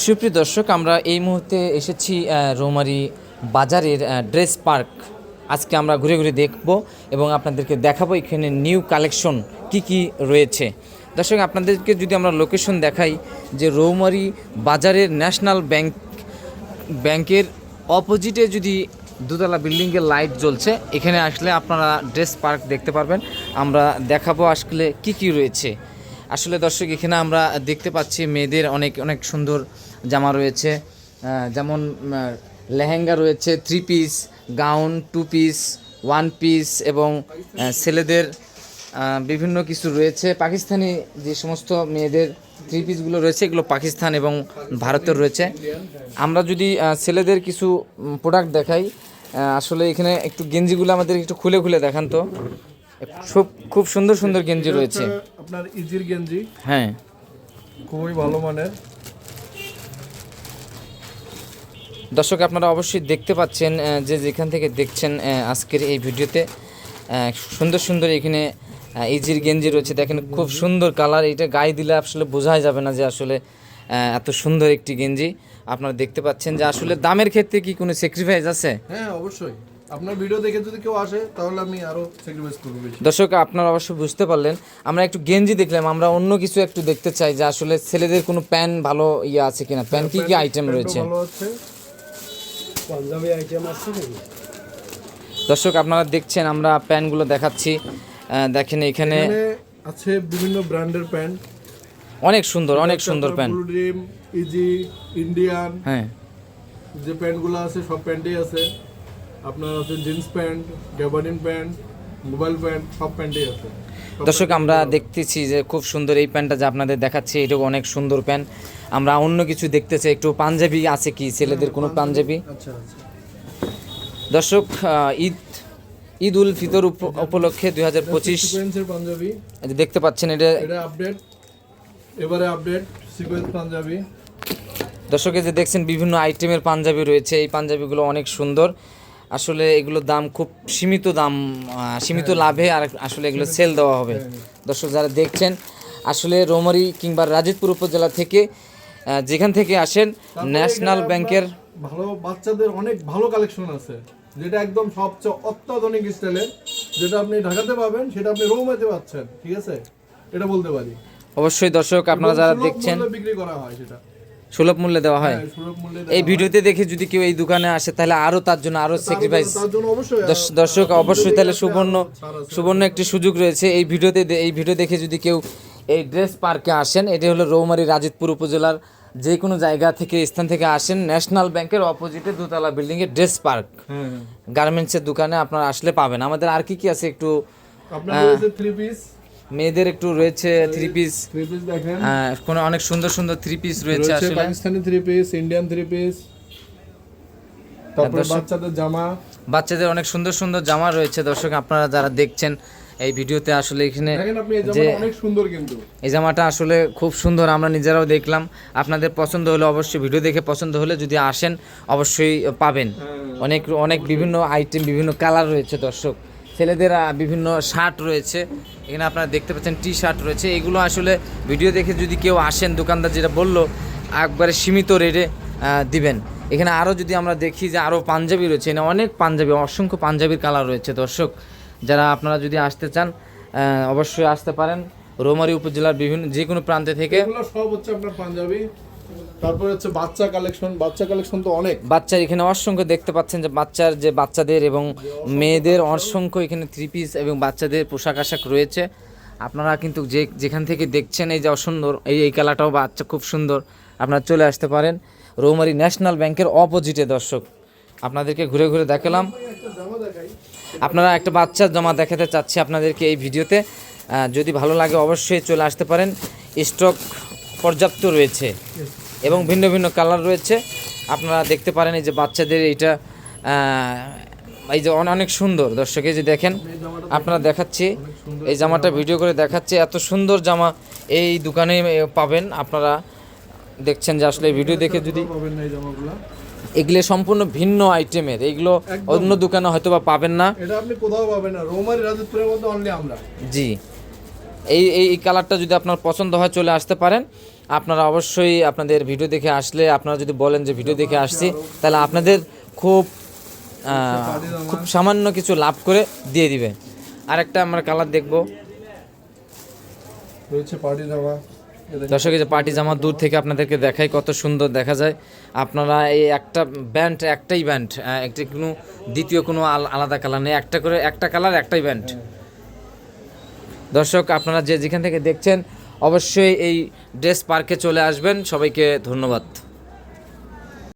সুপ্রিয় দর্শক, আমরা এই মুহূর্তে এসেছি রৌমারী বাজারের ড্রেস পার্ক। আজকে আমরা ঘুরে ঘুরে দেখব এবং আপনাদেরকে দেখাবো এখানে নিউ কালেকশন কি কি রয়েছে। দর্শক, আপনাদেরকে যদি আমরা লোকেশন দেখাই যে রৌমারি বাজারের ন্যাশনাল ব্যাংক, ব্যাংকের অপোজিটে যদি দুতলা বিল্ডিংয়ের লাইট জ্বলছে, এখানে আসলে আপনারা ড্রেস পার্ক দেখতে পারবেন। আমরা দেখাবো আসলে কি কি রয়েছে। আসলে দর্শক, এখানে আমরা দেখতে পাচ্ছি মেয়েদের অনেক অনেক সুন্দর জামা রয়েছে। যেমন লেহেঙ্গা রয়েছে three piece gown two piece one piece এবং ছেলেদের বিভিন্ন কিছু রয়েছে। পাকিস্তানি যে সমস্ত মেয়েদের থ্রি পিসগুলো রয়েছে, এগুলো পাকিস্তান এবং ভারতের রয়েছে। আমরা যদি ছেলেদের কিছু প্রোডাক্ট দেখাই আসলে এখানে একটু গেঞ্জিগুলো আমাদের একটু খুলে খুলে দেখান তো। খুব খুব সুন্দর সুন্দর গেঞ্জি রয়েছে। আপনার ইজির গেঞ্জি। হ্যাঁ। খুবই ভালো মানের। দর্শক আপনারা অবশ্যই দেখতে পাচ্ছেন যে যেখান থেকে দেখছেন আজকের এই ভিডিওতে সুন্দর সুন্দর এখানে ইজির গেঞ্জি রয়েছে। দেখেন খুব সুন্দর কালার। এটা গায়ে দিলে আসলে বোঝাই যাবে না যে আসলে এত সুন্দর একটি গেঞ্জি। আপনারা দেখতে পাচ্ছেন যে আসলে দামের ক্ষেত্রে কি কোনো স্যাক্রিফাইস আছে? হ্যাঁ অবশ্যই। আপনার ভিডিও দেখে যদি কেউ আসে তাহলে আমি আরও স্যাক্রিফাইস করব বেশি। দর্শক আপনারা অবশ্যই বুঝতে পারলেন আমরা একটু গেঞ্জি দেখলাম আমরা অন্য কিছু একটু দেখতে চাই যে আসলে ছেলেদের কোনো প্যান্ট ভালো ইয়ে আছে কিনা প্যান্ট কি কি আইটেম রয়েছে? ভালো আছে। পাঞ্জাবি আইটেম আছে দর্শক আপনারা দেখছেন আমরা প্যান্টগুলো দেখাচ্ছি। দেখেন এখানে এখানে আছে বিভিন্ন ব্র্যান্ডের প্যান্ট অনেক সুন্দর অনেক সুন্দর প্যান্ট ইজি ইন্ডিয়ান হ্যাঁ। যে প্যান্টগুলো আছে সব প্যান্টই আছে। আপনার আছে jeans pant gabardine pant mobile pant সব প্যান্টই আছে। দর্শক আমরা দেখতেছি যে খুব সুন্দর এই প্যান্টটা যে আপনাদের দেখাচ্ছি এটা অনেক সুন্দর প্যান্ট আমরা অন্য কিছু দেখতে চাই একটু পাঞ্জাবি আছে কি? ছেলেদের কোনো পাঞ্জাবি। আচ্ছা আচ্ছা। দর্শক ঈদ ঈদ উল ফিতর উপ- উপলক্ষে দুই হাজার পঁচিশ পাঞ্জাবি। দেখতে পাচ্ছেন এটা এটা আপডেট এবারে আপডেট সিকোয়েন্স পাঞ্জাবি। দর্শকে যে দেখছেন বিভিন্ন আইটেমের পাঞ্জাবি রয়েছে। এই পাঞ্জাবিগুলো অনেক সুন্দর। আসলে এগুলোর দাম খুব সীমিত দাম সীমিত লাভে আর আসলে এগুলো সেল দেওয়া হবে। দর্শক যারা দেখছেন আসলে রোমারি কিংবা রাজিতপুর উপজেলা থেকে যেখান থেকে আসেন ন্যাশনাল ব্যাংকের ভালো বাচ্চাদের অনেক ভালো কালেকশন আছে যেটা একদম সবচেয়ে অত্যাধুনিক স্টাইলের যেটা আপনি ঢাকাতে পাবেন সেটা আপনি রৌমাতে পাচ্ছেন ঠিক আছে? এটা বলতে পারি। অবশ্যই দর্শক আপনারা যারা দেখছেন বিক্রি করা হয় সেটা। সুলভ মূল্যে দেওয়া হয়? হ্যাঁ, এই ভিডিওতে দেখে যদি কেউ এই দোকানে আসে তাহলে আরও তার জন্য আরও স্যাক্রিফাইস দর্শক অবশ্যই তাহলে সুবর্ণ সুবর্ণ একটি সুযোগ রয়েছে। এই ভিডিওতে এই ভিডিও দেখে যদি কেউ এই ড্রেস পার্কে আসেন এটি হলো রৌমারী রাজিতপুর উপজেলার যে কোনো জায়গা থেকে স্থান থেকে আসেন ন্যাশনাল ব্যাংকের অপোজিটে দোতলা বিল্ডিংয়ে ড্রেস পার্ক। হ্যাঁ। গার্মেন্টসের দোকানে আপনারা আসলে পাবেন। আমাদের আর কি কি আছে একটু আপনার থ্রি পিস মেয়েদের একটু রয়েছে থ্রি পিস থ্রি পিস দেখেন। কোনো অনেক সুন্দর সুন্দর থ্রি পিস রয়েছে আসলে। Pakistani three piece Indian three piece তারপরে বাচ্চাদের জামা। বাচ্চাদের অনেক সুন্দর সুন্দর জামা রয়েছে। দর্শক আপনারা যারা দেখছেন এই ভিডিওতে আসলে এখানে যে অনেক সুন্দর কিন্তু। এই জামাটা আসলে খুব সুন্দর আমরা নিজেরাও দেখলাম। আপনাদের পছন্দ হলে অবশ্যই ভিডিও দেখে পছন্দ হলে যদি আসেন অবশ্যই পাবেন। অনেক অনেক বিভিন্ন আইটেম বিভিন্ন কালার রয়েছে দর্শক। ছেলেদের বিভিন্ন শার্ট রয়েছে। এখানে আপনারা দেখতে পাচ্ছেন টি শার্ট রয়েছে। এগুলো আসলে ভিডিও দেখে যদি কেউ আসেন, দোকানদার যেটা বলল, একবারে সীমিত রেটে দিবেন। এখানে আরও যদি আমরা দেখি যে আরও পাঞ্জাবি রয়েছে, এখানে অনেক পাঞ্জাবি, অসংখ্য পাঞ্জাবির কালার রয়েছে। দর্শক, যারা আপনারা যদি আসতে চান অবশ্যই আসতে পারেন। রৌমারী উপজেলার বিভিন্ন, যে কোনো প্রান্তে থেকে। সব হচ্ছে আপনার পাঞ্জাবি। তারপরে হচ্ছে বাচ্চা কালেকশন বাচ্চা কালেকশন তো অনেক। বাচ্চার এখানে অসংখ্য দেখতে পাচ্ছেন যে বাচ্চার যে বাচ্চাদের এবং মেয়েদের অসংখ্য এখানে থ্রি পিস এবং বাচ্চাদের পোশাক আশাক রয়েছে। আপনারা কিন্তু যে যেখান থেকে দেখছেন এই যে অসুন্দর এই এই কালারটাও বাচ্চা খুব সুন্দর আপনারা চলে আসতে পারেন রৌমারী ন্যাশনাল ব্যাংকের অপোজিটে দর্শক। আপনাদেরকে ঘুরে ঘুরে দেখালাম। আপনারা একটা বাচ্চার জমা দেখাতে চাচ্ছি আপনাদেরকে এই ভিডিওতে। যদি ভালো লাগে অবশ্যই চলে আসতে পারেন। স্টক পর্যাপ্ত রয়েছে। এবং ভিন্ন ভিন্ন কালার রয়েছে। আপনারা দেখতে পারেন এই যে বাচ্চাদের এইটা এই যে অনেক সুন্দর। দর্শকে যে দেখেন আপনারা দেখাচ্ছি এই জামাটা ভিডিও করে দেখাচ্ছি। এত সুন্দর জামা এই দোকানে পাবেন। আপনারা দেখছেন যে আসলে ভিডিও দেখে যদি এই এগুলো সম্পূর্ণ ভিন্ন আইটেমের এইগুলো অন্য দোকানে হয়তো বা পাবেন না। এটা আপনি কোথাও পাবেন না। রোমারি রাজত্বের মধ্যে অনলি আমরা। জি। এই এই এই কালারটা যদি আপনার পছন্দ হয় চলে আসতে পারেন। আপনারা অবশ্যই আপনাদের ভিডিও দেখে আসলে আপনারা যদি বলেন যে ভিডিও দেখে আসছি তাহলে আপনাদের খুব খুব সামান্য কিছু লাভ করে দিয়ে দিবে। আরেকটা আমরা কালার দেখব। রয়েছে পার্টি জামা। দর্শক যে পার্টি জামা দূর থেকে আপনাদেরকে দেখাই কত সুন্দর দেখা যায়। আপনারা এই একটা ব্যান্ড একটাই ব্যান্ড একটি কোনো দ্বিতীয় কোনো আলাদা কালার নেই। একটা করে একটা কালার একটাই ব্যান্ড। দর্শক আপনারা যে যেখান থেকে দেখছেন অবশ্যই এই ড্রেস পার্কে চলে আসবেন। সবাইকে ধন্যবাদ।